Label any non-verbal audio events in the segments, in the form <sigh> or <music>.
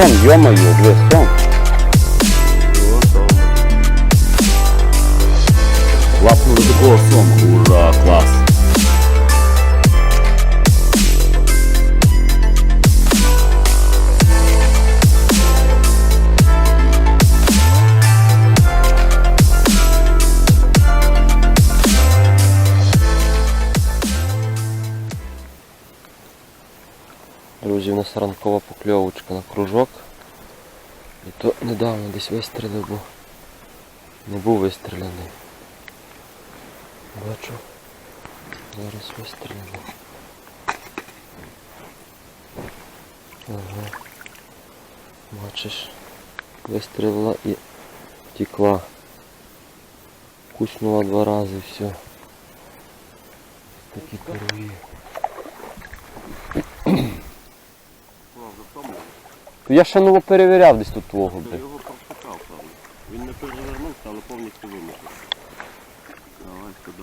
сом, йо-моє, диви, сом. Лапнули такого сома. Ура, клас. Нас ранкова покльовочка на кружок. І то недавно десь вистрілив, бо не був вистріляний. Бачу. Зараз вистрілимо. Ага. Бачиш, вистрілила і втекла. Куснула два рази все. Такі Я ще ново перевіряв десь тут твого, Я блядь. його прочитав там. Він не перевернувся, але повністю вимити. Давай сюди.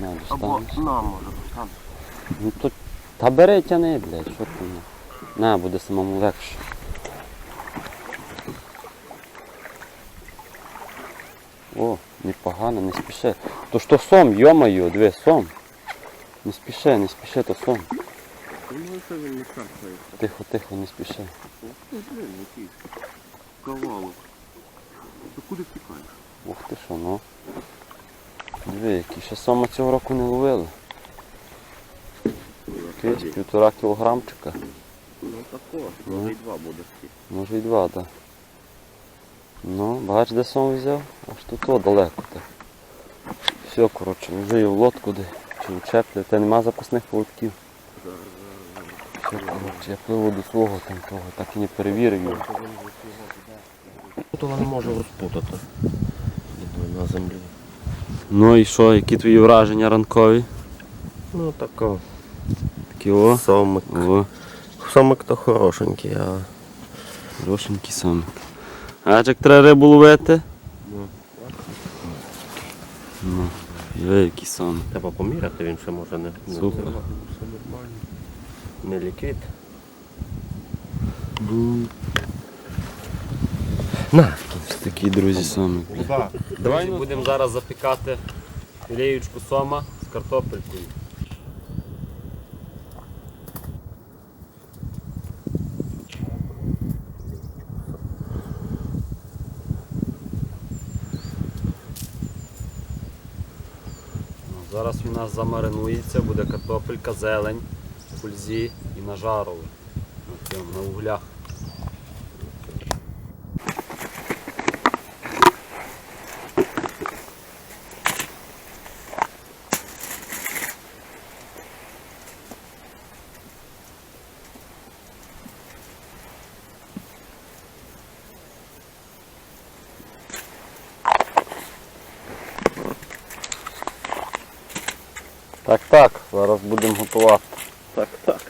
На, Або достанеш. на, може, там. Ну то та бери тяни, блядь, що ти на. На, буде самому легше. О, непогано, не спіши. То що сом, йо-моє, диви, сом. Не спіши, не спіши, то сом. Тихо, тихо, не спіши. Кавалок. Ти куди втікаєш? Ух ти що, ну. Диви, які ще сома цього року не ловили. Якийсь півтора кілограмчика. Ну такого, може і два буде. Може і два, так. Ну, бач, де сом взяв? Аж тут о, далеко так. Все, коротше, вже і в лодку де. Чи в чеплі. Та нема запасних поводків. Я пливу до свого там того, так і не перевірив його. Тут вона не може розпутати. На землі. Ну і що, які твої враження ранкові? Ну тако. Такі о. Сомик. О, Сомик то хорошенький, а хорошенький самик. А як треба рибу ловити? Ну. Ну, є який самик. треба поміряти, він ще може не. не Супер. Ліквід. На. Ось такий, друзі, самик. Давай будемо зараз запікати філеєчку сома з картопелькою. Ну, Зараз у нас замаринується, буде картопелька, зелень, фульзі і на жарові. На, цьому, на углях. Так, так, зараз будемо готувати. Так, так.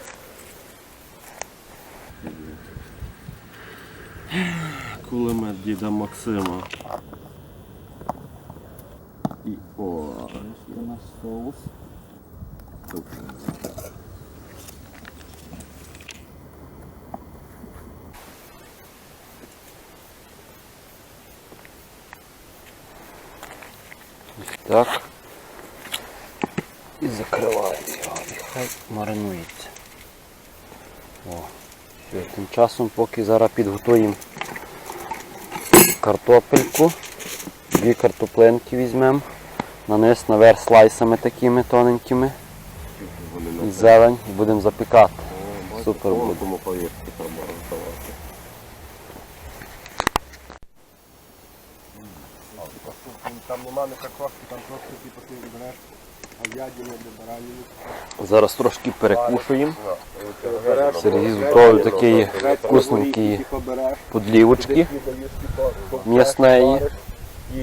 Кулемет діда Максима. І о, У нас соус. Так. І закриваємо його, і хай маринується. О, все, тим часом, поки зараз підготуємо картопельку, дві картоплинки візьмемо, наниз наверх слайсами такими тоненькими і зелень і будемо запікати. Супер буде. Повірте, треба готувати. Там нема не там просто типу ти береш баранину. Зараз трошки перекушуємо. Сергій зготовив такі вкусненькі подлівочки і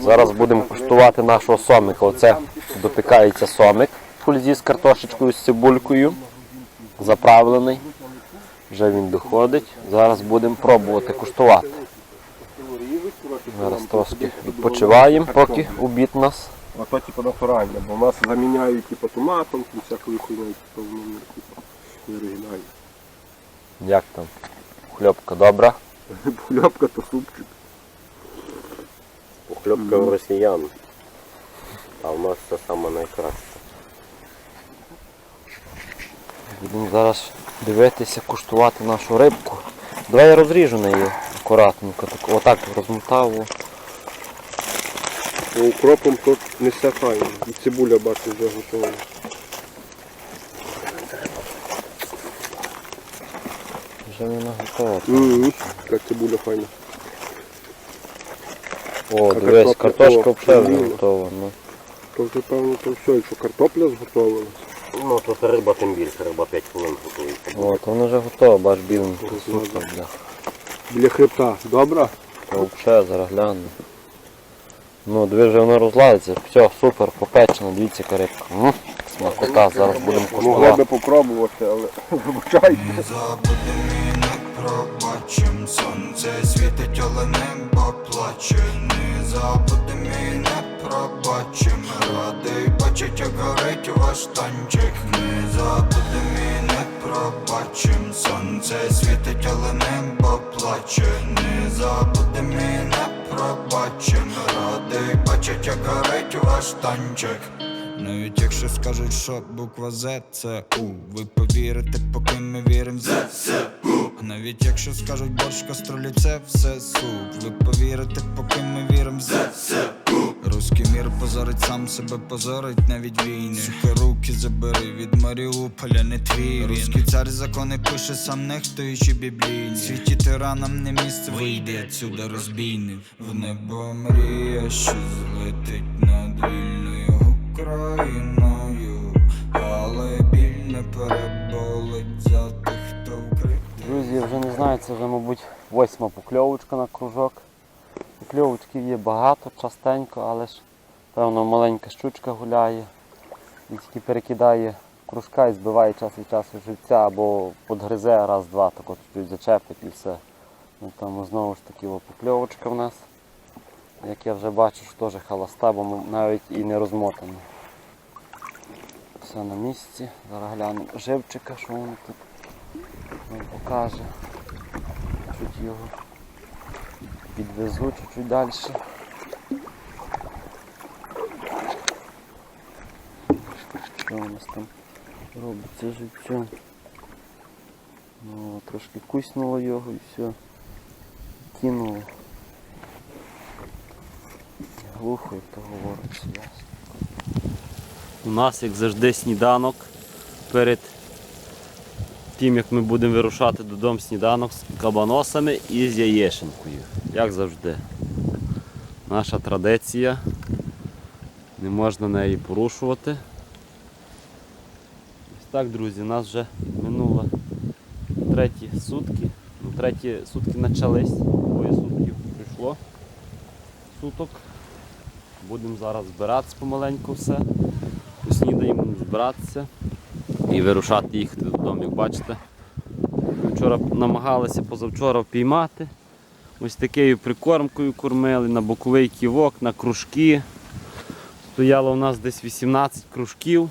Зараз будемо куштувати нашого сомика. Оце допікається сомик в фульзі з картошечкою, з цибулькою. Заправлений. Вже він доходить. Зараз будемо пробувати куштувати. Зараз трошки відпочиваємо, поки обід нас. А то типу натуральне, бо в нас заміняють типу томатом, і всякою хуйною, типу воно не типу не оригінальне. Як там? Хльопка добра? <laughs> Похльопка то супчик. Похльопка в росіян. А в нас це саме найкраще. Будемо зараз дивитися, куштувати нашу рибку. Давай я розріжу неї акуратненько, так, отак розмотав. О. Ну, Укропом тут не все файно. І цибуля бачу вже готова. Вже вона готова. Ммм, така цибуля файна. О, дивись, картопля картошка вже готова. Ну. То вже певно то все, якщо картопля зготовилась. Ну, тут риба тим більше, риба 5 хвилин готується. От, вона вже готова, бач бля. Біля хребта. Добре? Та взагалі зараз гляну. Ну, диви, вже воно розладиться. Все, супер, попечено, дивіться рибка. Смакота, зараз будемо Могли куштувати. би попробувати, але <laughs> вибачайте. Не забудемо і пробачим Сонце світить, але небо плаче Не забудемо і не пробачим Радий бачить, як горить ваш танчик Не забудемо і не пробачим Сонце світить, але небо плаче Не бачить, як горить ваш танчик навіть якщо скажуть, що буква З це У, ви повірите, поки ми віримо ЗСУ. Навіть якщо скажуть борщ каструлі, це все суп. Ви повірите, поки ми віримо ЗСУ. Руський мір позорить сам себе, позорить навіть війни. Сука, руки забери від Маріуполя, не твій. Руський цар закони пише сам нехтуючи біблійні. Світі тиранам не місце вийде отсюда розбійник. В небо мрія, що злетить над вільною Україною, але біль не переболить за тих, хто вкрив. Друзі, я вже не знаю, це вже, мабуть, восьма покльовочка на кружок. Покльовочків є багато, частенько, але ж певно маленька щучка гуляє. І тільки перекидає кружка і збиває час від часу живця або подгризе раз-два, так от зачепить і все. Ну, Тому знову ж таки покльовочка в нас. Як я вже бачу, що теж халаста, бо навіть і не розмотана. Все на місці. Зараз глянемо живчика, що він тут нам покаже. Чуть його підвезу чуть-чуть далі. Що у нас там робиться життя? Ну, трошки куснуло його і все. Кинуло. Глухо, як то говориться, ясно. У нас, як завжди, сніданок перед тим, як ми будемо вирушати додому сніданок з кабаносами і з яєшенкою. Як завжди. Наша традиція. Не можна неї порушувати. Ось так, друзі, у нас вже минуло треті сутки. Ну, треті сутки почались, двоє сутків прийшло. Суток. Будемо зараз збиратися помаленьку все. Поснідаємо, збиратися і вирушати їхати додому, як бачите. Вчора намагалися позавчора впіймати. Ось такою прикормкою кормили на боковий ківок, на кружки. Стояло у нас десь 18 кружків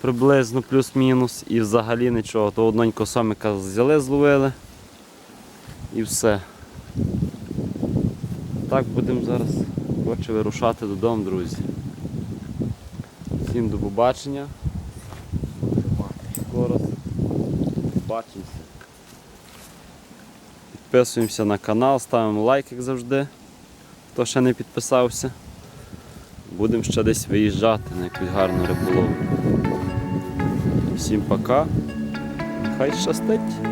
приблизно плюс-мінус і взагалі нічого. То одненько сомика взяли, зловили і все. Так будемо зараз хоче вирушати додому, друзі. Всім до побачення. Побачимося. Підписуємося на канал, ставимо лайк, як завжди. Хто ще не підписався. Будемо ще десь виїжджати на якусь гарну риболовлю. Всім пока. Хай щастить!